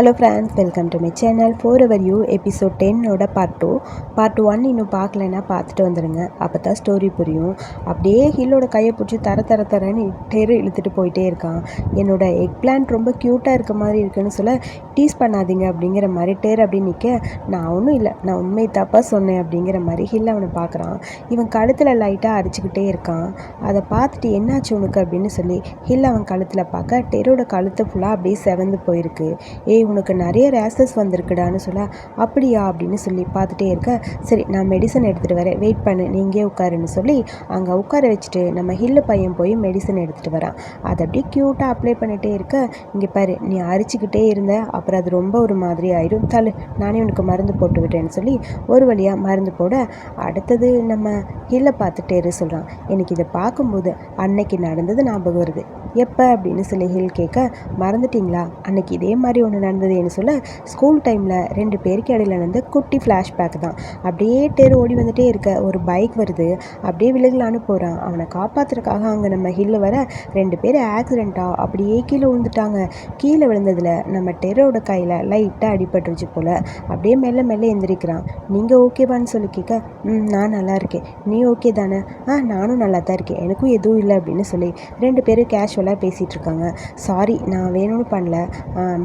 Hello friends welcome to my channel for our you episode டென்னோட part two part one இன்னும் பார்க்கலன்னா பார்த்துட்டு வந்துடுங்க. அப்போ தான் ஸ்டோரி புரியும். அப்படியே ஹில்லோட கையை பிடிச்சி தர தர தரன்னு டெரு இழுத்துட்டு போயிட்டே இருக்கான். என்னோட எக் பிளான்ட் ரொம்ப க்யூட்டாக இருக்க மாதிரி இருக்குன்னு சொல்ல டீஸ் பண்ணாதீங்க அப்படிங்கிற மாதிரி டேர் அப்படி நிற்க நான் ஒன்றும் இல்லை நான் உண்மை தப்பாக சொன்னேன் அப்படிங்கிற மாதிரி ஹில் அவனை பார்க்குறான். இவன் கழுத்தில் லைட்டாக அரைச்சிக்கிட்டே இருக்கான். அதை பார்த்துட்டு என்னாச்சு உனக்கு? அப்படின்னு சொல்லி ஹில் அவன் கழுத்தில் பார்க்க டெரோட கழுத்து ஃபுல்லாக அப்படியே செவந்து போயிருக்கு. ஏய் உனக்கு நிறைய ரேசஸ் வந்திருக்குடான்னு சொல்ல அப்படியா? அப்படின்னு சொல்லி பார்த்துட்டே இருக்க. சரி நான் மெடிசன் எடுத்துகிட்டு வரேன். வெயிட் பண்ணு. நீங்கள் உட்காருன்னு சொல்லி அங்கே உட்கார வச்சுட்டு நம்ம ஹில்லு பையன் போய் மெடிசன் எடுத்துகிட்டு வரான். அதை அப்படியே க்யூட்டாக அப்ளை பண்ணிகிட்டே இருக்க. இங்கே பாரு நீ அரிச்சிக்கிட்டே இருந்த. அப்புறம் அது ரொம்ப ஒரு மாதிரி ஆயிடும் தள்ளு. நானே உனக்கு மருந்து போட்டு விட்டேன்னு சொல்லி ஒரு வழியாக மருந்து போட அடுத்தது நம்ம ஹில்லை பார்த்துட்டே இரு சொல்கிறான் எனக்கு இதை பார்க்கும்போது அன்னைக்கு நடந்தது ஞாபகம் வருது. எப்போ? அப்படின்னு சொல்லி ஹில் கேட்க மறந்துட்டீங்களா? அன்னைக்கு இதே மாதிரி ஒன்று நடந்ததுன்னு சொல்ல ஸ்கூல் டைமில் ரெண்டு பேருக்கு இடையில நடந்த குட்டி ஃப்ளாஷ்பேக் தான். அப்படியே டேர் ஓடி வந்துட்டே இருக்க ஒரு பைக் வருது. அப்படியே விழுகலான்னு போகிறான் அவனை காப்பாற்றுறதுக்காக அங்கே நம்ம ஹில்லு வர ரெண்டு பேர் ஆக்சிடெண்ட்டாக அப்படியே கீழே விழுந்துட்டாங்க. கீழே விழுந்ததில் நம்ம டெரோட கையில் லைட்டாக அடிபட்டுருச்சு போல். அப்படியே மெல்ல மெல்ல எந்திரிக்கிறான். நீங்கள் ஓகேவான்னு சொல்லி கேட்க ம் நான் நல்லா இருக்கேன். நீ ஓகே தானே? ஆ நானும் நல்லா தான் இருக்கேன். எனக்கும் எதுவும் இல்லை அப்படின்னு சொல்லி ரெண்டு பேரும் கேஷுவலாக பேசிகிட்டு இருக்காங்க. சாரி நான் வேணும்னு பண்ணல.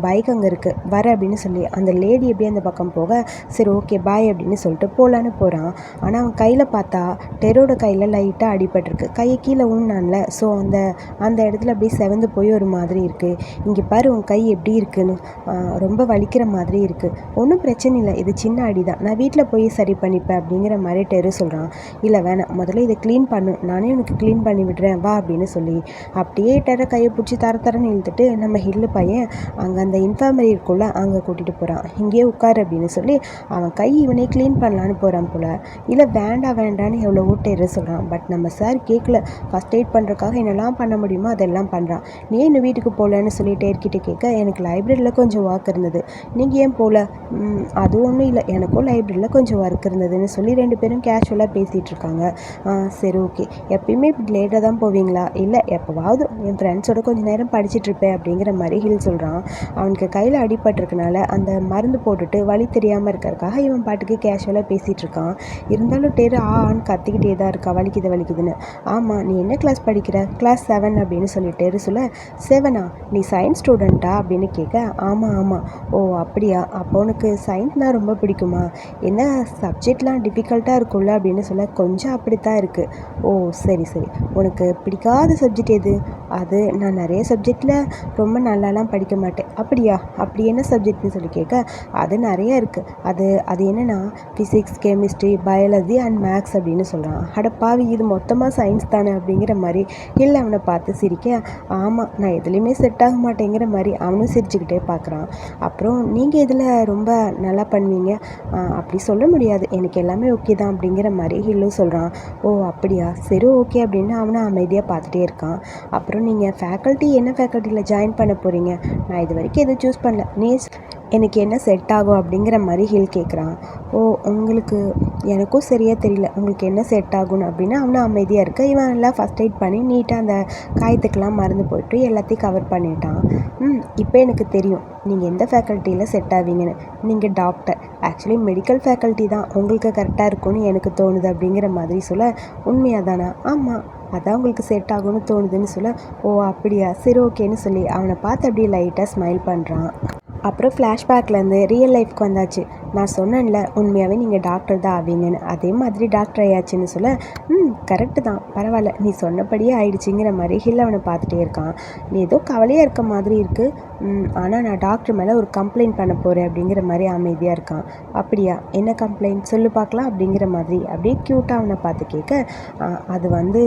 பைக் அங்கே இருக்குது வர அப்படின்னு சொல்லி அந்த லேடி எப்படியே அந்த பக்கம் போக சரி ஓகே பாய் அப்படின்னு சொல்லிட்டு போகலான்னு போகிறான் ஆனால் அவன் கையில் பார்த்தா டெரோட கையில் லைட்டாக அடிபட்டிருக்கு. கையை கீழே ஊன்னான்ல ஸோ அந்த அந்த இடத்துல அப்படியே செவந்து போய் ஒரு மாதிரி இருக்குது இங்கே பாரு உன் கை எப்படி இருக்குன்னு. ரொம்ப வலிக்கிற மாதிரி இருக்குது ஒன்றும் பிரச்சனை இல்லை இது சின்ன அடி தான் நான் வீட்டில் போய் சரி பண்ணிப்பேன் அப்படிங்கிற மாதிரி டெரு சொல்கிறான் இல்லை வேணாம். முதல்ல இதை க்ளீன் பண்ணும் நானே உனக்கு க்ளீன் பண்ணி விடுறேன். வா அப்படின்னு சொல்லி அப்படியே டெரை கையை பிடிச்சி தர தரன்னு இழுத்துட்டு நம்ம ஹில்லு பையன் அங்கே அந்த இன்ஃபார்மரி இருக்குள்ள அங்கே கூட்டிகிட்டு போகிறான் இங்கேயே உட்காரு அப்படின்னு சொல்லி அவன் கை இவனே க்ளீன் பண்ணலான்னு போகிறான் போல். இல்லை வேண்டாம் வேண்டான்னு எவ்வளோ ஊட்டேரு சொல்கிறான் பட் நம்ம சார் கேட்கல ஃபஸ்ட் எய்ட் பண்ணுறதுக்காக என்னெல்லாம் பண்ண முடியுமோ அதெல்லாம் பண்ணுறான் நீ என்ன வீட்டுக்கு போகலன்னு சொல்லிட்டு டேர்கிட்ட கேட்க எனக்கு லைப்ரரியில் கொஞ்சம் ஒர்க் இருந்தது. நீங்கள் ஏன் போகல அது ஒன்றும் இல்லை. எனக்கும் லைப்ரரியில் கொஞ்சம் ஒர்க் இருந்ததுன்னு சொல்லி ரெண்டு பேரும் கேஷுவலாக பேசிகிட்டு இருக்காங்க. சரி ஓகே எப்பயுமே இப்படி லேட்டாக தான் போவீங்களா? இல்லை எப்போவாவது என் ஃப்ரெண்ட்ஸோட கொஞ்சம் நேரம் படிச்சுட்டு இருப்பேன் அப்படிங்கிற மாதிரி ஹில் சொல்கிறான் அவனுக்கு கையில் அடிபட்டிருக்கனால அந்த மருந்து போட்டுட்டு வழி தெரியாமல் இருக்கிறதுக்காக இவன் பாட்டுக்கு கேஷுவலாக பேசிகிட்டு இருக்கான் இருந்தாலும் டேரு ஆ ஆன்னு கத்திக்கிட்டே தான் இருக்கா வலிக்குது வலிக்குதுன்னு. ஆமாம் நீ என்ன கிளாஸ் படிக்கிற? கிளாஸ் செவன் அப்படின்னு சொல்லிட்டு சொல்ல செவனா நீ சயின்ஸ் ஸ்டூடெண்ட்டா அப்படின்னு கேட்க ஆமாம் ஆமாம் ஓ அப்படியா? அப்போ உனக்கு சயின்ஸ்னால் ரொம்ப பிடிக்குமா? என்ன சப்ஜெக்ட்லாம் டிஃபிகல்ட்டாக இருக்கும்ல? அப்படின்னு சொல்ல கொஞ்சம் அப்படித்தான் இருக்குது ஓ சரி சரி. உனக்கு பிடிக்காத சப்ஜெக்ட் எது? அது நான் நிறைய சப்ஜெக்டில் ரொம்ப நல்லாலாம் படிக்க மாட்டேன். அப்படியா? அப்படி என்ன சப்ஜெக்ட்னு சொல்லி கேட்க அது நிறைய இருக்குது அது அது என்னென்னா physics chemistry biology and maths அப்படின்னு சொல்கிறான் அடப்பாவி இது மொத்தமாக சயின்ஸ் தானே அப்படிங்கிற மாதிரி இல்லை அவனை பார்த்து சிரிக்க ஆமாம் நான் எதுலேயுமே செட் ஆக மாட்டேங்கிற மாதிரி அவனும் சிரிச்சுக்கிட்டே பார்க்குறான் அப்புறம் நீங்கள் இதில் ரொம்ப நல்லா பண்ணுவீங்க. அப்படி சொல்ல முடியாது. எனக்கு எல்லாமே ஓகே தான் அப்படிங்கிற மாதிரி ஹில்லும் சொல்கிறான் ஓ அப்படியா? சரி ஓகே அப்படின்னு அவனை அமைதியாக பார்த்துட்டே இருக்கான். அப்புறம் நீங்கள் ஃபேக்கல்ட்டி என்ன ஃபேக்கல்ட்டியில் ஜாயின் பண்ண போகிறீங்க நான் இது வரைக்கும் எதுவும் சூஸ் இல்லை. நீ எனக்கு என்ன செட் ஆகும் அப்படிங்கிற மாதிரி ஹில் கேட்குறான் ஓ உங்களுக்கு எனக்கும் சரியாக தெரியல. உங்களுக்கு என்ன செட் ஆகும்னு அப்படின்னா அவனை அமைதியாக இருக்க. இவன் எல்லாம் ஃபஸ்ட் எய்ட் பண்ணி நீட்டாக அந்த காயத்துக்கெலாம் மருந்து போயிட்டு எல்லாத்தையும் கவர் பண்ணிட்டான். ம் இப்போ எனக்கு தெரியும். நீங்கள் எந்த ஃபேக்கல்ட்டியில் செட் ஆவீங்கன்னு. நீங்கள் டாக்டர் ஆக்சுவலி மெடிக்கல் ஃபேக்கல்ட்டி தான். உங்களுக்கு கரெக்டாக இருக்கும்னு எனக்கு தோணுது அப்படிங்கிற மாதிரி சொல்ல உண்மையாக தானே ஆமாம் அதான் உங்களுக்கு செட் ஆகும்னு தோணுதுன்னு சொல்ல ஓ அப்படியா? சரி ஓகேன்னு சொல்லி அவனை பார்த்து அப்படியே லைட்டாக ஸ்மைல் பண்ணுறான் அப்புறம் ஃப்ளாஷ்பேக்லேருந்து ரியல் லைஃப்க்கு வந்தாச்சு. நான் சொன்னேன்ல உண்மையாகவே நீங்கள் டாக்டர் தான் ஆவீங்கன்னு. அதே மாதிரி டாக்டர் ஆயாச்சுன்னு சொல்ல ம் கரெக்டு தான். பரவாயில்ல. நீ சொன்னபடியே ஆயிடுச்சுங்கிற மாதிரி ஹில் அவனை பார்த்துட்டே இருக்கான். நீ ஏதோ கவலையாக இருக்க மாதிரி இருக்குது ஆனால் நான் டாக்டர் மேலே ஒரு கம்ப்ளைண்ட் பண்ண போகிறேன் அப்படிங்கிற மாதிரி அமைதியாக இருக்கான். அப்படியா? என்ன கம்ப்ளைண்ட் சொல்லு பார்க்கலாம் அப்படிங்கிற மாதிரி. அப்படியே க்யூட்டாக அவனை பார்த்து கேட்க அது வந்து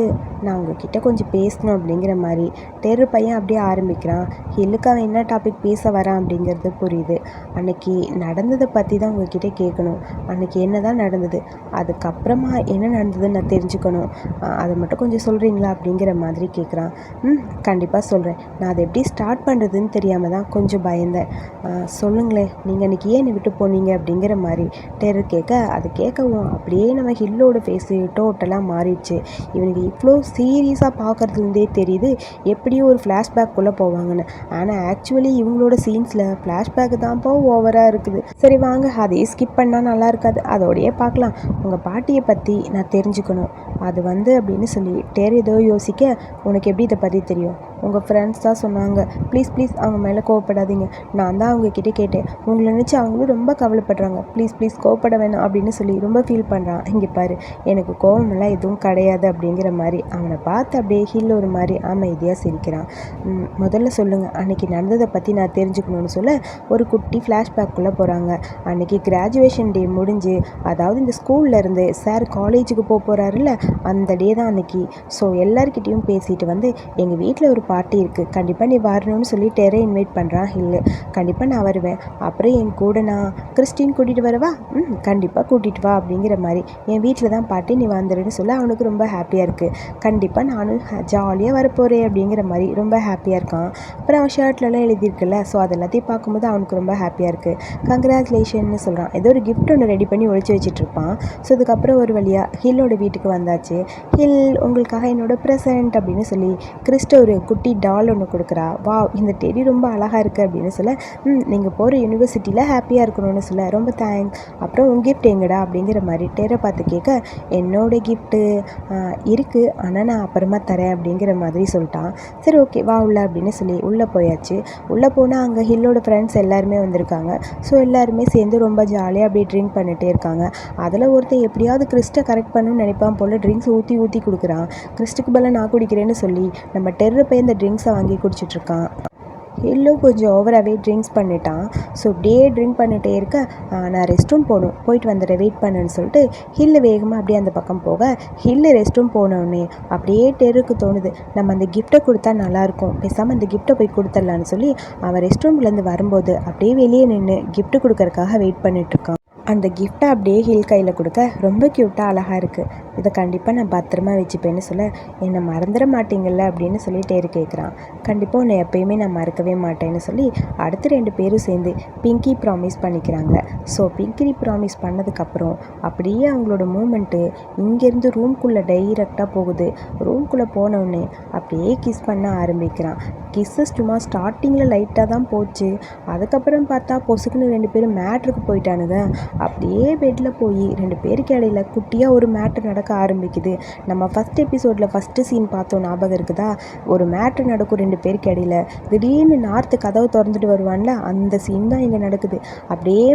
நான் உங்ககிட்ட கொஞ்சம் பேசணும் அப்படிங்கிற மாதிரி. தெரு பையன் அப்படியே ஆரம்பிக்கிறான். ஹில்லுக்கு அவன் என்ன டாபிக் பேச வரான்? அப்படிங்கிறது புரியுது. அன்னைக்கு நடந்ததை பற்றி தான் உங்ககிட்ட கேட்கணும். அன்னைக்கு என்ன தான் நடந்தது? அதுக்கப்புறமா என்ன நடந்ததுன்னு நான் தெரிஞ்சுக்கணும். அதை மட்டும் கொஞ்சம் சொல்கிறீங்களா அப்படிங்கிற மாதிரி கேட்குறான். ம் கண்டிப்பாக சொல்கிறேன் நான் அதை எப்படி ஸ்டார்ட் பண்ணுறதுன்னு தெரியாமல் தான் கொஞ்சம் பயந்தேன் சொல்லுங்களேன் நீங்கள் அன்றைக்கி ஏன் விட்டு போனீங்க அப்படிங்கிற மாதிரி டெரர் கேட்க அது கேட்கவும் அப்படியே நம்ம ஹில்லோட ஃபேஸு டோட்டலாக மாறிடுச்சு. இவனுக்கு இவ்வளோ சீரியஸாக பார்க்குறதுலேருந்தே தெரியுது எப்படியும் ஒரு ஃப்ளாஷ்பேக்குள்ளே போவாங்கன்னு. ஆனால் ஆக்சுவலி இவங்களோட சீன்ஸில் ஃப்ளாஷ்பேக்கு தான்ப்பா ஓவராக இருக்குது. சரி வாங்க அதையே ஸ்கிப் பண்ணால் நல்லா இருக்காது. அதோடையே பார்க்கலாம். உங்கள் பாட்டியை பற்றி நான் தெரிஞ்சுக்கணும். அது வந்து அப்படின்னு சொல்லி டேர் ஏதோ யோசிக்க உனக்கு எப்படி இதை பற்றி தெரியும்? உங்கள் ஃப்ரெண்ட்ஸ் தான் சொன்னாங்க. ப்ளீஸ் ப்ளீஸ் அவங்க மேலே கோவப்படாதீங்க. நான் தான் அவங்கக்கிட்ட கேட்டேன். உங்களை நினச்சி அவங்களும் ரொம்ப கவலைப்படுறாங்க. ப்ளீஸ் ப்ளீஸ் கோவப்பட வேணாம் அப்படின்னு சொல்லி ரொம்ப ஃபீல் பண்ணுறான் இங்கே பாரு எனக்கு கோவமெல்லாம் எதுவும் கிடையாது அப்படிங்கிற மாதிரி அவனை பார்த்து அப்படியே ஹில் ஒரு மாதிரி அமைதியாக சிரிக்கிறான். முதல்ல சொல்லுங்கள் அன்றைக்கி நடந்ததை பற்றி நான் தெரிஞ்சுக்கணும்னு சொல்ல ஒரு குட்டி ஃப்ளாஷ்பேக்குள்ளே போகிறாங்க அன்றைக்கி கிராஜுவேஷன் டே முடிஞ்சு அதாவது இந்த ஸ்கூலில் இருந்து சார் காலேஜுக்கு போக போகிறாருல்ல அந்த டே தான் அன்றைக்கி ஸோ எல்லாருக்கிட்டேயும் பேசிட்டு வந்து எங்கள் வீட்டில் ஒரு பார்ட்டி இருக்குது கண்டிப்பாக நீ வரணும்னு சொல்லி டெரை இன்வைட் பண்ணுறான் ஹில்லு கண்டிப்பாக நான் வருவேன். அப்புறம் என் கூட நான் கிறிஸ்டின் கூட்டிகிட்டு வரவா? ம் கண்டிப்பாக கூட்டிகிட்டு வா அப்படிங்கிற மாதிரி. என் வீட்டில் தான் பாட்டி நீ வந்துடுன்னு சொல்லி அவனுக்கு ரொம்ப ஹாப்பியாக இருக்குது கண்டிப்பாக நானும் ஜாலியாக வரப்போகிறேன் அப்படிங்கிற மாதிரி ரொம்ப ஹாப்பியாக இருக்கான். அப்புறம் அவன் ஷர்ட்லலாம் எழுதியிருக்குல்ல ஸோ அது எல்லாத்தையும் பார்க்கும்போது அவனுக்கு ரொம்ப ஹாப்பியாக இருக்குது கங்க்ராச்சுலேஷன்னு சொல்கிறான் ஏதோ ஒரு கிஃப்ட் ஒன்று ரெடி பண்ணி ஒழிச்சு வச்சுட்ருப்பான் ஸோ அதுக்கப்புறம் ஒரு வழியாக ஹில்லோட வீட்டுக்கு வந்தாச்சு. ஹில் உங்களுக்காக என்னோட ப்ரெசன்ட் அப்படின்னு சொல்லி கிறிஸ்ட ஒரு குட்டி டால் ஒன்று கொடுக்குறா. வா இந்த டெடி ரொம்ப அழகாக இருக்குது அப்படின்னு சொல்ல ம் நீங்கள் போகிற யூனிவர்சிட்டியில் ஹாப்பியாக இருக்கணும்னு சொல்ல ரொம்ப தேங்க்ஸ் அப்புறம் உன் கிஃப்ட் எங்கடா? அப்படிங்கிற மாதிரி டேரை பார்த்து கேட்க என்னோடய கிஃப்ட்டு இருக்குது ஆனால் நான் அப்புறமா தரேன் அப்படிங்கிற மாதிரி சொல்லிட்டான். சரி ஓகே வா உள்ள அப்படின்னு சொல்லி உள்ளே போயாச்சு. உள்ளே போனால் அங்கே ஹில்லோட ஃப்ரெண்ட்ஸ் எல்லாருமே வந்திருக்காங்க. ஸோ எல்லாருமே சேர்ந்து ரொம்ப ஜாலியாக அப்படியே ட்ரிங்க் பண்ணிகிட்டே இருக்காங்க. அதில் ஒருத்தர் எப்படியாவது கிறிஸ்ட்டை கரெக்ட் பண்ணணும்னு நினைப்பான் போல் ட்ரிங்க்ஸ் ஊற்றி ஊற்றி கொடுக்குறான். கிறிஸ்ட்டுக்கு பதிலாக நான் குடிக்கிறேன்னு சொல்லி நம்ம டெர்ரு போய் அந்த ட்ரிங்க்ஸை வாங்கி குடிச்சிட்ருக்கான். ஹில்லும் கொஞ்சம் ஓவராகவே ட்ரிங்க்ஸ் பண்ணிட்டான். ஸோ அப்படியே ட்ரிங்க் பண்ணிகிட்டே இருக்க நான் ரெஸ்ட் ரூம் போகணும். போயிட்டு வந்துடுறேன் வெயிட் பண்ணுன்னு சொல்லிட்டு ஹில்லு வேகமாக அப்படியே அந்த பக்கம் போக ஹில்லு ரெஸ்ட் ரூம் போனோடனே அப்படியே டெருக்கு தோணுது. நம்ம அந்த கிஃப்ட்டை கொடுத்தா நல்லாயிருக்கும். பேசாமல் அந்த கிஃப்ட்டை போய் கொடுத்துடலான்னு சொல்லி அவன் ரெஸ்ட் ரூம்லேருந்து வரும்போது அப்படியே வெளியே நின்று கிஃப்ட்டு கொடுக்கறக்காக வெயிட் பண்ணிகிட்ருக்கான் அந்த கிஃப்ட்டை அப்படியே ஹில் கையில் கொடுக்க ரொம்ப க்யூட்டாக அழகாக இருக்குது இதை கண்டிப்பாக நான் பத்திரமா வச்சுப்பேன்னு சொல்ல என்னை மறந்துட மாட்டீங்கள்ல அப்படின்னு சொல்லி கேட்குறான் கண்டிப்பாக உன்னை எப்பயுமே நான் மறக்கவே மாட்டேன்னு சொல்லி அடுத்து ரெண்டு பேரும் சேர்ந்து பிங்கி ப்ராமிஸ் பண்ணிக்கிறாங்க. ஸோ பிங்கி ப்ராமிஸ் பண்ணதுக்கப்புறம் அப்படியே அவங்களோட மூமெண்ட்டு இங்கேருந்து ரூம்குள்ளே டைரெக்டாக போகுது. ரூம்குள்ளே போனவுடனே அப்படியே கிஸ் பண்ண ஆரம்பிக்கிறான். கிஸ்ஸஸ் சும்மா ஸ்டார்டிங்கில் லைட்டாக தான் போச்சு. அதுக்கப்புறம் பார்த்தா பொசுக்குன்னு ரெண்டு பேரும் மேட்ருக்கு போயிட்டானுங்க. அப்படியே பெட்டில் போய் ரெண்டு பேருக்கு இடையில குட்டியாக ஒரு மேட்ரு நடக்க ஆரம்பிக்குது. நம்ம ஃபஸ்ட் எபிசோடில் ஃபஸ்ட்டு சீன் பார்த்தோம் ஞாபகம் இருக்குதா? ஒரு மேட்ரு நடக்கும் ரெண்டு பேருக்கு இடையில. திடீர்னு நார்த்து கதவு திறந்துட்டு வருவான்ல அந்த சீன் தான் இங்கே நடக்குது. அப்படியே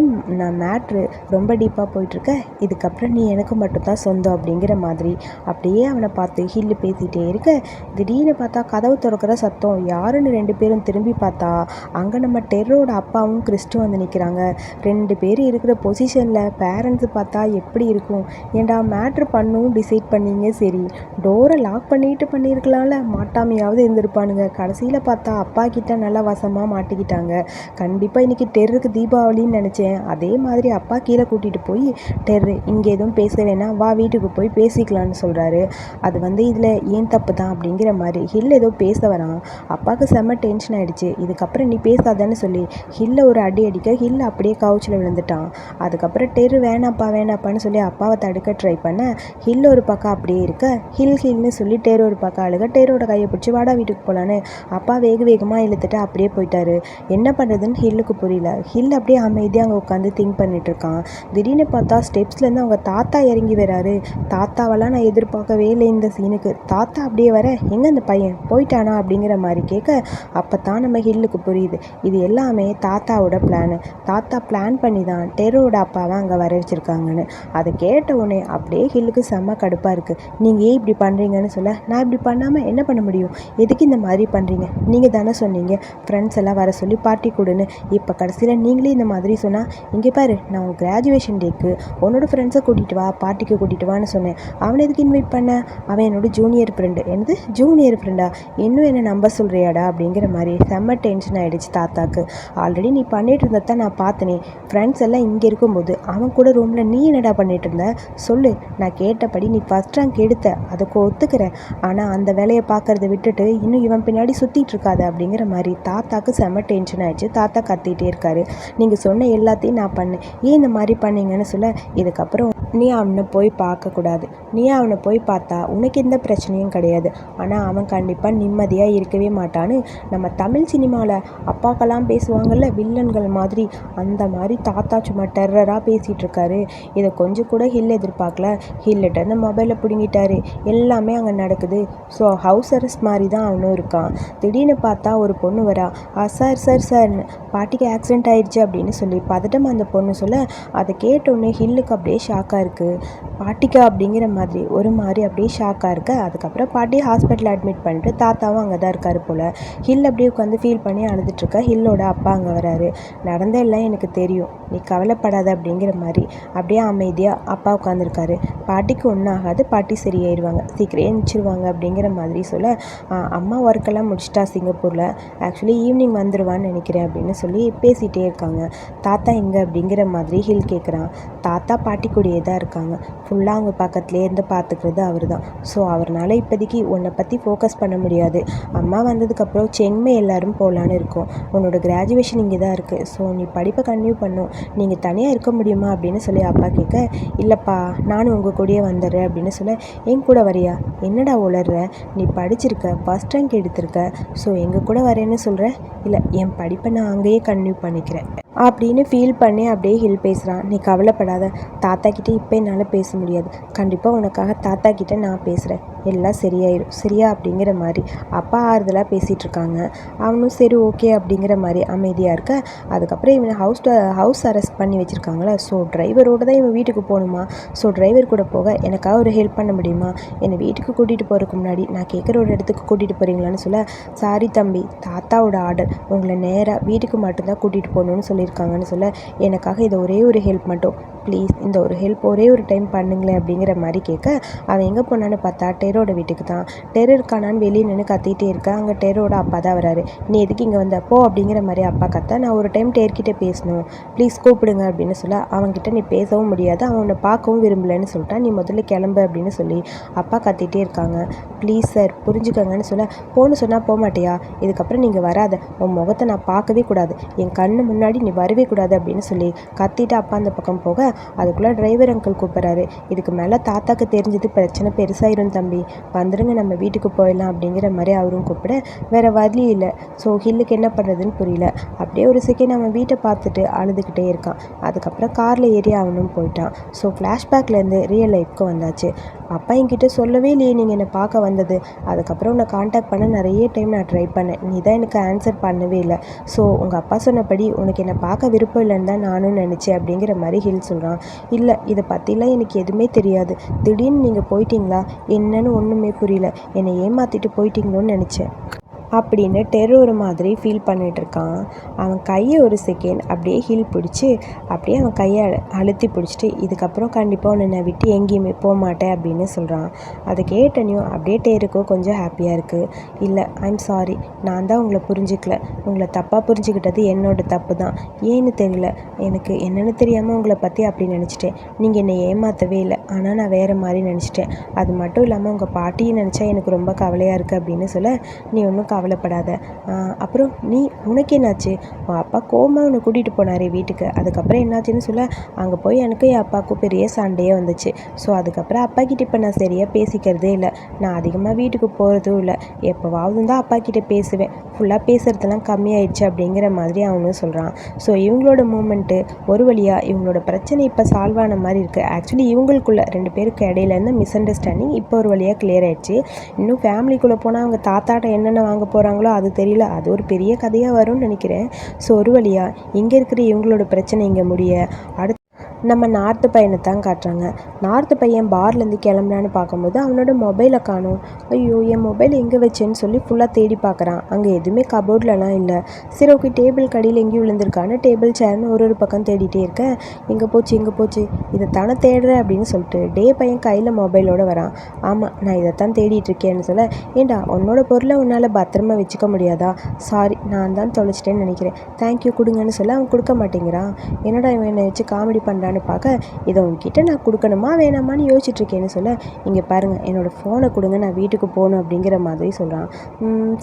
நான் மேட்ரு ரொம்ப டீப்பாக போயிட்டுருக்க. இதுக்கப்புறம் நீ எனக்கு மட்டும்தான் சொந்தம் அப்படிங்கிற மாதிரி. அப்படியே அவனை பார்த்து ஹில்லு பேசிகிட்டே இருக்க. திடீர்னு பார்த்தா கதவு திறக்கிற சத்தம் யாருன்னு ரெண்டு பேரும் திரும்பி பார்த்தா அங்கே நம்ம டெர்ரோட அப்பாவும் கிறிஸ்டும் வந்து நிற்கிறாங்க ரெண்டு பேர் இருக்கிற பொசிஷனில் பேரண்ட்ஸு பார்த்தா எப்படி இருக்கும்? ஏன்டா மேட்ரு பண்ணும்? டிசைட் பண்ணீங்க. சரி டோரை லாக் பண்ணிட்டு பண்ணியிருக்கலாம்ல மாட்டாமையாவது இருந்திருப்பானுங்க கடைசியில் பார்த்தா அப்பா கிட்ட நல்லா வசமாக மாட்டிக்கிட்டாங்க. கண்டிப்பாக இன்றைக்கி டெருக்கு தீபாவளின்னு நினச்சேன். அதே மாதிரி அப்பா கீழே கூட்டிகிட்டு போய் டெர்ரு இங்கே எதுவும் பேச வேணாம். வா வீட்டுக்கு போய் பேசிக்கலான்னு சொல்கிறாரு அது வந்து இதில் ஏன் தப்பு தான்? அப்படிங்கிற மாதிரி ஹில் ஏதோ பேச வரான். அப்பாவுக்கு செம்ம டென்ஷன் ஆகிடுச்சு இதுக்கப்புறம் நீ பேசாதான்னு சொல்லி ஹில்ல ஒரு அடி அடிக்க ஹில் அப்படியே கவுச்சில் விழுந்துட்டான். அதுக்கப்புறம் டெரு வேணாப்பா வேணாப்பான்னு சொல்லி அப்பாவை தடுக்க ட்ரை பண்ண ஹில் ஒரு பக்கம் அப்படியே இருக்க ஹில் ஹில்னு சொல்லி டேர் ஒரு பக்கம் அழுக டேரோட கையை பிடிச்சி வாடா வீட்டுக்கு போகலான்னு அப்பா வேக வேகமாக இழுத்துட்டு அப்படியே போயிட்டாரு. என்ன பண்ணுறதுன்னு ஹில்லுக்கு புரியல. ஹில் அப்படியே அமைதியாக அங்கே உட்காந்து திங்க் பண்ணிட்டு இருக்கான். திடீர்னு பார்த்தா ஸ்டெப்ஸ்லேருந்து அவங்க தாத்தா இறங்கி வராரு. தாத்தாவெல்லாம் நான் எதிர்பார்க்கவே இல்லை இந்த சீனுக்கு தாத்தா அப்படியே வர எங்கே அந்த பையன்? போயிட்டானா? அப்படிங்கிற மாதிரி கேட்க அப்போ தான் நம்ம ஹில்லுக்கு புரியுது. இது எல்லாமே தாத்தாவோட பிளானு தாத்தா பிளான் பண்ணி தான் டெரோட அப்பாவை அங்கே வர வச்சுருக்காங்கன்னு. அதை கேட்ட உடனே அப்படியே ஹில்லுக்கு செம்ம கடுப்பாக இருக்குது நீங்கள் ஏன் இப்படி பண்ணுறீங்கன்னு சொல்ல நான் இப்படி பண்ணாமல் என்ன பண்ண முடியும்? எதுக்கு இந்த மாதிரி பண்ணுறீங்க நீங்கள் தானே சொன்னீங்க. ஃப்ரெண்ட்ஸ் எல்லாம் வர சொல்லி பார்ட்டி கொடுன்னு. இப்போ கடைசியில் நீங்களே இந்த மாதிரி சொன்னால் இங்கே பாரு நான் உங்கள் கிராஜுவேஷன் டேக்கு உன்னோட ஃப்ரெண்ட்ஸை கூட்டிகிட்டு வா பார்ட்டிக்கு கூட்டிகிட்டு வான்னு சொன்னேன். அவனை எதுக்கு இன்வைட் பண்ண? அவன் என்னோட ஜூனியர் ஃப்ரெண்டு என்னது? ஜூனியர் ஃப்ரெண்டா இன்னும் என்ன நம்ப சொல்கிறியாடா அப்படிங்கிற மாதிரி செம்ம டென்ஷன் ஆகிடுச்சு தாத்தாக்கு. ஆல்ரெடி நீ பண்ணிட்டு இருந்ததான் நான் பார்த்தனே. ஃப்ரெண்ட்ஸ் எல்லாம் இங்கே இருக்கும்போது அவன் கூட ரூமில் நீ என்னடா பண்ணிகிட்டு இருந்த? சொல்லு. நான் கேட்டபடி நீ ஃபஸ்ட் ரேங்க் எடுத்த அதுக்கு ஒத்துக்கிறேன். ஆனால் அந்த வேலையை பார்க்கறத விட்டுட்டு இன்னும் இவன் பின்னாடி சுற்றிட்டு இருக்காத அப்படிங்கிற மாதிரி தாத்தாக்கு செம்ம டென்ஷன் ஆயிடுச்சு. தாத்தா கத்திட்டே இருக்காரு. நீங்கள் சொன்ன எல்லாத்தையும் நான் பண்ணேன். ஏன் இந்த மாதிரி பண்ணீங்கன்னு சொல்ல இதுக்கப்புறம் நீ அவனை போய் பார்க்கக்கூடாது. நீ அவனை போய் பார்த்தா உனக்கு எந்த பிரச்சனையும் கிடையாது. ஆனால் அவன் கண்டிப்பாக நிம்மதியாக இருக்கவே மாட்டான்னு நம்ம தமிழ் சினிமாவில் அப்பாக்கெல்லாம் பேசுவாங்கள்ல வில்லன்கள் மாதிரி. அந்த மாதிரி தாத்தா சும்மா டெரராக பேசிகிட்டு இருக்காரு இதை கொஞ்சம் கூட ஹில் எதிர்பார்க்கல. ஹில்லிட்ட அந்த மொபைலை பிடுங்கிட்டாரு. எல்லாமே அங்கே நடக்குது. ஸோ ஹவுஸ் அரெஸ்ட் மாதிரி தான் அவனும் இருக்கான். திடீர்னு பார்த்தா ஒரு பொண்ணு வரா. "ஆ, சார் சார் சார் பாட்டிக்கு ஆக்சிடென்ட் ஆயிடுச்சு அப்படின்னு சொல்லி பதட்டம் அந்த பொண்ணு சொல்ல அதை கேட்டோடனே ஹில்லுக்கு அப்படியே ஷாக்காக இருக்குது பாட்டிக்கா அப்படிங்கிற மாதிரி ஒரு மாதிரி அப்படியே ஷாக்காக இருக்குது அதுக்கப்புறம் பாட்டி ஹாஸ்பிட்டல் அட்மிட் பண்ணிட்டு தாத்தாவும் அங்கே தான் இருக்காரு போல். ஹில் அப்படியே உட்காந்து ஃபீல் பண்ணி அழுதுட்ருக்க ஹில்லோட அப்பா அங்கே வராரு. நடந்த எல்லாம் எனக்கு தெரியும். நீ கவலைப்படாத அப்படிங்கிற மாதிரி. அப்படியே அமைதியாக அப்பா உட்காந்துருக்காரு பாட்டிக்கு ஒன்றும் ஆகாது. பாட்டி சரியாயிடுவாங்க சீக்கிரம் எழுந்திரிச்சிருவாங்க அப்படிங்கிற மாதிரி சொல்ல அம்மா ஒர்க்கெல்லாம் முடிச்சிட்டா சிங்கப்பூரில். ஆக்சுவலி ஈவினிங் வந்துடுவான்னு நினைக்கிறேன் அப்படின்னு சொல்லி பேசிகிட்டே இருக்காங்க. தாத்தா எங்கே அப்படிங்கிற மாதிரி ஹில் கேட்குறான் தாத்தா பாட்டி கூடயே தான் இருக்காங்க. ஃபுல்லாக அவங்க பக்கத்துலேயே இருந்து பார்த்துக்கிறது அவர் தான் ஸோ அவர்னால இப்போதைக்கு உன்னை பற்றி ஃபோக்கஸ் பண்ண முடியாது. அம்மா வந்ததுக்கப்புறம் செங்மை எல்லாரும் போகலான்னு இருக்கோம். உன்னோட கிராஜுவேஷன் இங்கே தான் இருக்குது ஸோ நீ படிப்பை கன்டினியூ பண்ணும் நீங்கள் தனியாக இருக்க முடியுமா அப்படின்னு சொல்லி அப்பா கேட்க இல்லைப்பா நானும் உங்கள் கூடயே வந்துடுறேன் அப்படின்னு சொல்ல என் கூட வரியா என்னடா உளர்ற? நீ படிச்சிருக்க ஃபஸ்ட் ரேங்க் எடுத்திருக்க. ஸோ எங்கள் கூட வரேன்னு சொல்கிற இல்லை என் படிப்பை நான் அங்கேயே கன்டினியூ பண்ணிக்கிறேன். அப்படின்னு ஃபீல் பண்ணி அப்படியே ஹில் பேசுகிறான் நீ கவலைப்படாத. தாத்தா கிட்டே இப்போ என்னால் பேச முடியாது. கண்டிப்பாக உனக்காக தாத்தா கிட்டே நான் பேசுகிறேன் எல்லாம் சரியாயிடும் சரியா அப்படிங்கிற மாதிரி. அப்பா ஆறுதலாக பேசிகிட்டு இருக்காங்க. அவனும் சரி ஓகே அப்படிங்கிற மாதிரி அமைதியாக இருக்க. அதுக்கப்புறம் இவனை ஹவுஸ் ஹவுஸ் அரெஸ்ட் பண்ணி வச்சுருக்காங்களே? ஸோ டிரைவரோடு தான் இவன் வீட்டுக்கு போகணுமா? ஸோ டிரைவர் கூட போக எனக்காக ஒரு ஹெல்ப் பண்ண முடியுமா? என்னை வீட்டுக்கு கூட்டிகிட்டு போகிறதுக்கு முன்னாடி நான் கேட்குற ஒரு இடத்துக்கு கூட்டிகிட்டு போகிறீங்களான்னு சொல்ல சாரி தம்பி தாத்தாவோட ஆர்டர் உங்களை நேராக வீட்டுக்கு மட்டும்தான் கூட்டிகிட்டு போகணுன்னு சொல்லியிருக்காங்கன்னு சொல்ல எனக்காக இதை ஒரே ஒரு ஹெல்ப் மட்டும். ப்ளீஸ் இந்த ஒரு ஹெல்ப் ஒரே ஒரு டைம் பண்ணுங்களேன் அப்படிங்கிற மாதிரி கேட்க அவன் எங்கே போனான்னு பார்த்தா டெரோட வீட்டுக்கு தான். டெரோ இருக்கானான்னு வெளியே நின்று கத்திட்டே இருக்க அங்கே டெரோட அப்பா தான் வராரு. நீ எதுக்கு இங்கே வந்த? போ அப்படிங்கிற மாதிரி அப்பா கத்தா நான் ஒரு டைம் டேர்கிட்ட பேசணும். ப்ளீஸ் கூப்பிடுங்க அப்படின்னு சொல்ல அவன்கிட்ட நீ பேசவும் முடியாது. அவனை பார்க்கவும் விரும்பலன்னு சொல்லிட்டா நீ முதல்ல கிளம்பு அப்படின்னு சொல்லி அப்பா கத்திகிட்டே இருக்காங்க. ப்ளீஸ் சார் புரிஞ்சுக்கங்கன்னு சொல்ல போன்னு சொன்னால் போக மாட்டியா இதுக்கப்புறம் நீங்கள் வராத. உன் முகத்தை நான் பார்க்கவே கூடாது. என் கண்ணு முன்னாடி நீ வரவே கூடாது அப்படின்னு சொல்லி கத்திட்டு அப்பா அந்த பக்கம் போக அதுக்குள்ளே டிரைவர் அங்கிள் கூப்பிட்றாரு. இதுக்கு மேலே தாத்தாக்கு தெரிஞ்சது பிரச்சனை பெருசாயிரும் தம்பி. வந்துடுங்க நம்ம வீட்டுக்கு போயிடலாம் அப்படிங்கிற மாதிரி அவரும் கூப்பிட வேற வழி இல்லை. ஸோ ஹில்லுக்கு என்ன பண்ணுறதுன்னு புரியல. அப்படியே ஒரு செகண்ட் அவன் வீட்டை பார்த்துட்டு அழுதுகிட்டே இருக்கான். அதுக்கப்புறம் காரில் ஏறி அவனும் போயிட்டான். ஸோ ஃப்ளாஷ்பேக்லேருந்து ரியல் லைஃப்க்கு வந்தாச்சு. அப்பா என்கிட்ட சொல்லவே இல்லையே நீங்கள் என்னை பார்க்க வந்தது. அதுக்கப்புறம் உன்னை காண்டாக்ட் பண்ண நிறைய டைம் நான் ட்ரை பண்ணேன். நீ தான் எனக்கு ஆன்சர் பண்ணவே இல்லை. ஸோ உங்கள் அப்பா சொன்னபடி உனக்கு என்னை பார்க்க விருப்பம் இல்லைன்னு தான் நானும் நினச்சேன் அப்படிங்கிற மாதிரி ஹில் சொல்கிறான் இல்லை இதை பற்றிலாம் எனக்கு எதுவுமே தெரியாது. திடீர்னு நீங்கள் போயிட்டீங்களா? என்னன்னு ஒன்றுமே புரியல. என்னை ஏமாற்றிட்டு போயிட்டீங்களோன்னு நினச்சேன். அப்படின்னு டெரர் மாதிரி ஃபீல் பண்ணிகிட்ருக்கான் அவன் கையை ஒரு செகண்ட் அப்படியே ஹீல் பிடிச்சி அப்படியே அவன் கையை அழு- அழுத்தி பிடிச்சிட்டு இதுக்கப்புறம் கண்டிப்பாக உன்னை நான் விட்டு எங்கேயுமே போக மாட்டேன் அப்படின்னு சொல்கிறான் அதை கேட்டனையும் அப்படியே டேருக்கும் கொஞ்சம் ஹாப்பியாக இருக்குது இல்லை ஐம் சாரி நான் தான் உங்களை புரிஞ்சுக்கல. உங்களை தப்பாக புரிஞ்சுக்கிட்டது என்னோட தப்பு தான். ஏன்னு தெரியல. எனக்கு என்னென்னு தெரியாமல் உங்களை பற்றி அப்படி நினச்சிட்டேன். நீங்கள் என்னை ஏமாற்றவே இல்லை. ஆனால் நான் வேறு மாதிரி நினச்சிட்டேன். அது மட்டும் இல்லாமல் உங்கள் பாட்டியை நினச்சா எனக்கு ரொம்ப கவலையாக இருக்குது அப்படின்னு சொல்ல நீ ஒன்றும் கவலைப்படாத. அப்புறம் நீ உனக்கு என்னாச்சு? உன் அப்பா கோமா உன்னை கூட்டிகிட்டு போனாரே வீட்டுக்கு. அதுக்கப்புறம் என்னாச்சுன்னு சொல்ல? அங்கே போய் எனக்கும் என் அப்பாவுக்கும் பெரிய சண்டையே வந்துச்சு. ஸோ அதுக்கப்புறம் அப்பா கிட்ட இப்போ நான் சரியாக பேசிக்கிறதே இல்லை. நான் அதிகமாக வீட்டுக்கு போகிறதும் இல்லை. எப்போவாவது தான் அப்பா கிட்ட பேசுவேன். ஃபுல்லாக பேசுகிறதுலாம் கம்மியாயிடுச்சு அப்படிங்கிற மாதிரி அவனும் சொல்கிறான் ஸோ இவங்களோட மூமெண்ட்டு ஒரு வழியாக இவங்களோட பிரச்சனை இப்போ சால்வ் ஆன மாதிரி இருக்குது ஆக்சுவலி இவங்களுக்குள்ள ரெண்டு பேருக்கு இடையில இருந்த மிஸ் அண்டர்ஸ்டாண்டிங் இப்போ ஒரு வழியாக கிளியர் ஆயிடுச்சு. இன்னும் ஃபேமிலிக்குள்ளே போனால் அவங்க தாத்தாட்ட என்னென்ன வாங்க போகிறாங்களோ அது தெரியல. அது ஒரு பெரிய கதையாக வரும்னு நினைக்கிறேன். ஸோ ஒரு வழியாக இங்கே இருக்கிற இவங்களோட பிரச்சனை இங்கே முடிய அடுத்து நம்ம நார்த்து பையனை தான் காட்டுறாங்க. நார்த்து பையன் பார்லேருந்து கிளம்புறான்னு பார்க்கும்போது அவனோட மொபைலை காணும். ஐயோ என் மொபைல் எங்கே வச்சேன்னு சொல்லி ஃபுல்லாக தேடி பார்க்குறான். அங்கே எதுவுமே கபோர்ட்லலாம் இல்லை. சரி ஓகே டேபிள் கடையில் எங்கேயும் விழுந்திருக்கான்னு டேபிள் சேர்னு ஒரு ஒரு பக்கம் தேடிட்டே இருக்கேன் எங்கே போச்சு எங்கே போச்சு? இதை தானே தேடுறேன் அப்படின்னு சொல்லிட்டு டே பையன் கையில் மொபைலோடு வரான். ஆமாம் நான் இதை தான் இருக்கேன்னு சொல்ல ஏண்டா உன்னோட பொருளை உன்னால் பத்திரமா வச்சுக்க முடியாதா? சாரி நான் தான் தொலைச்சிட்டேன்னு நினைக்கிறேன். தேங்க்யூ கொடுங்கன்னு சொல்ல அவன் கொடுக்க மாட்டேங்கிறான். என்னடா இவன் என்னை வச்சு காமெடி பண்ணுறான் பண்ணுறான்னு பார்க்க இதை உங்ககிட்ட நான் கொடுக்கணுமா வேணாமான்னு யோசிச்சுட்ருக்கேன்னு சொல்ல இங்கே பாருங்கள் என்னோடய ஃபோனை கொடுங்க நான் வீட்டுக்கு போகணும் அப்படிங்கிற மாதிரி சொல்கிறான்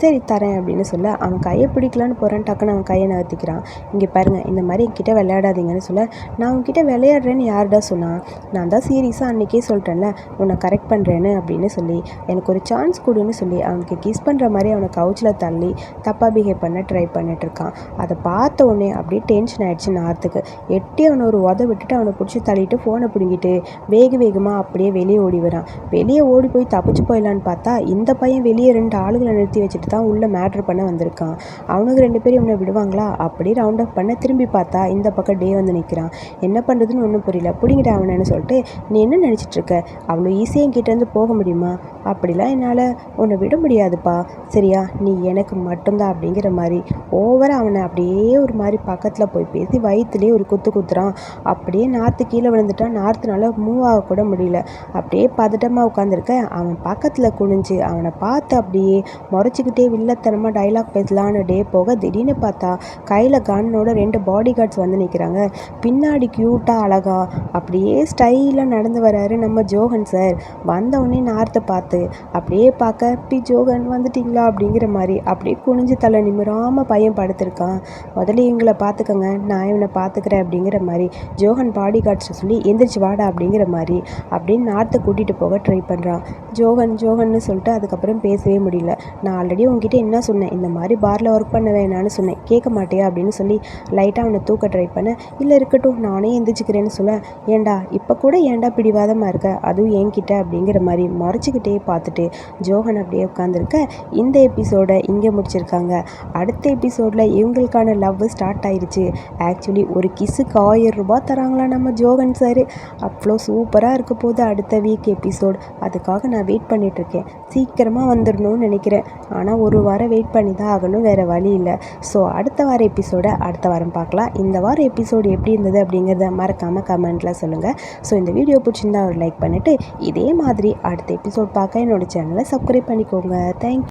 சரி தரேன் அப்படின்னு சொல்ல அவன் கையை பிடிக்கலான்னு போகிறான் டக்குன்னு அவன் கையை நகர்த்திக்கிறான். இங்கே பாருங்கள் இந்த மாதிரி என்கிட்ட விளையாடாதீங்கன்னு சொல்ல நான் உங்ககிட்ட விளையாடுறேன்னு யார்டா சொன்னான்? நான் தான் சீரியஸாக அன்றைக்கே சொல்லிட்டேன்ல உன்னை கரெக்ட் பண்ணுறேன்னு அப்படின்னு சொல்லி எனக்கு ஒரு சான்ஸ் கொடுன்னு சொல்லி அவனுக்கு கிஸ் பண்ணுற மாதிரி அவனை கவுச்சில் தள்ளி தப்பாக பிஹேவ் பண்ண ட்ரை பண்ணிட்டுருக்கான் அதை பார்த்த உடனே அப்படியே டென்ஷன் ஆகிடுச்சு நார்த்துக்கு. எட்டி அவனை ஒரு உத விட்டுட்டு அவனை பிடிச்சி தள்ளிட்டு ஃபோனை பிடுங்கிட்டு வேக வேகமாக அப்படியே வெளியே ஓடி வரான். வெளியே ஓடி போய் தப்பிச்சு போயிடலான்னு பார்த்தா இந்த பையன் வெளியே ரெண்டு ஆளுகளை நிறுத்தி வச்சுட்டு தான் உள்ளே மேட்ரு பண்ண வந்திருக்கான். அவனுக்கு ரெண்டு பேரும் இவனை விடுவாங்களா? அப்படியே ரவுண்ட் அப் பண்ண திரும்பி பார்த்தா இந்த பக்கம் டே வந்து நிற்கிறான் என்ன பண்ணுறதுன்னு ஒன்றும் புரியல. பிடிங்கிட்ட அவனு சொல்லிட்டு நீ என்ன நினச்சிட்டு இருக்க? அவ்வளோ ஈஸியாக என்கிட்டேருந்து போக முடியுமா? அப்படிலாம் என்னால் உன்னை விட முடியாதுப்பா. சரியா? நீ எனக்கு மட்டும்தான் அப்படிங்கிற மாதிரி ஓவராக அவனை அப்படியே ஒரு மாதிரி பக்கத்தில் போய் பேசி வயிற்றுலேயே ஒரு குத்து குத்துறான். அப்படியே நாற்று கீழே விழுந்துட்டான் நார்த்துனால மூவ் ஆகக்கூட முடியல. அப்படியே பதட்டமாக உட்காந்துருக்க அவன் பக்கத்தில் குனிஞ்சு அவனை பார்த்து அப்படியே முறைச்சிக்கிட்டே வில்லத்தனமாக டைலாக் பேசலான்னு டே போக திடீர்னு பார்த்தா கையில் கன்னோட ரெண்டு பாடி கார்ட்ஸ் வந்து நிற்கிறாங்க பின்னாடி க்யூட்டாக அழகா அப்படியே ஸ்டைலாக நடந்து வராரு நம்ம ஜோகன் சார். வந்தவுடனே நார்த்தை பார்த்து அப்படியே பார்க்க பி ஜோகன் வந்துட்டிங்களா? அப்படிங்கிற மாதிரி அப்படியே குனிஞ்சு தலை நிமிராமல் பையன் படுத்திருக்கான். முதல்ல இவங்களை பார்த்துக்கோங்க நான் இவனை பார்த்துக்கிறேன் அப்படிங்கிற மாதிரி ஜோகன் ஜோஹன் பாடி கார்ட்ஸை சொல்லி எந்திரிச்சு வாடா அப்படிங்கிற மாதிரி அப்படின்னு நார்த்தை கூட்டிகிட்டு போக ட்ரை பண்ணுறான் ஜோஹன் ஜோஹன்னு சொல்லிட்டு அதுக்கப்புறம் பேசவே முடியல. நான் ஆல்ரெடி உங்ககிட்ட என்ன சொன்னேன்? இந்த மாதிரி பாரில் ஒர்க் பண்ண வேணான்னு சொன்னேன். கேட்க மாட்டேயா? அப்படின்னு சொல்லி லைட்டாக அவனை தூக்க ட்ரை பண்ண இல்லை இருக்கட்டும் நானே எந்திரிச்சிக்கிறேன்னு சொல்ல. ஏண்டா இப்போ கூட ஏண்டா பிடிவாதமாக இருக்க? அதுவும் என்கிட்ட அப்படிங்கிற மாதிரி மறைச்சிக்கிட்டே பார்த்துட்டு ஜோஹன் அப்படியே உட்காந்துருக்க இந்த எபிசோடை இங்கே முடிச்சிருக்காங்க. அடுத்த எபிசோடில் இவங்களுக்கான லவ் ஸ்டார்ட் ஆயிடுச்சு ஆக்சுவலி ஒரு கிஸ்ஸுக்கு ஆயிரம் ரூபாய் தராங்களா நம்ம ஜோகன் சார் அவ்வளோ சூப்பராக இருக்க போது அடுத்த வீக் எபிசோட் அதுக்காக நான் வெயிட் பண்ணிகிட்ருக்கேன் சீக்கிரமாக வந்துடணும்னு நினைக்கிறேன். ஆனால் ஒரு வாரம் வெயிட் பண்ணி தான் ஆகணும். வேறு வழி இல்லை. ஸோ அடுத்த வார எபிசோடை அடுத்த வாரம் பார்க்கலாம். இந்த வார எபிசோடு எப்படி இருந்தது அப்படிங்கிறத மறக்காமல் கமெண்ட்டில் சொல்லுங்கள் ஸோ இந்த வீடியோ பிடிச்சிருந்தா ஒரு லைக் பண்ணிவிட்டு இதே மாதிரி அடுத்த எபிசோட் பார்க்க என்னோடய சேனலை சப்ஸ்கிரைப் பண்ணிக்கோங்க. தேங்க்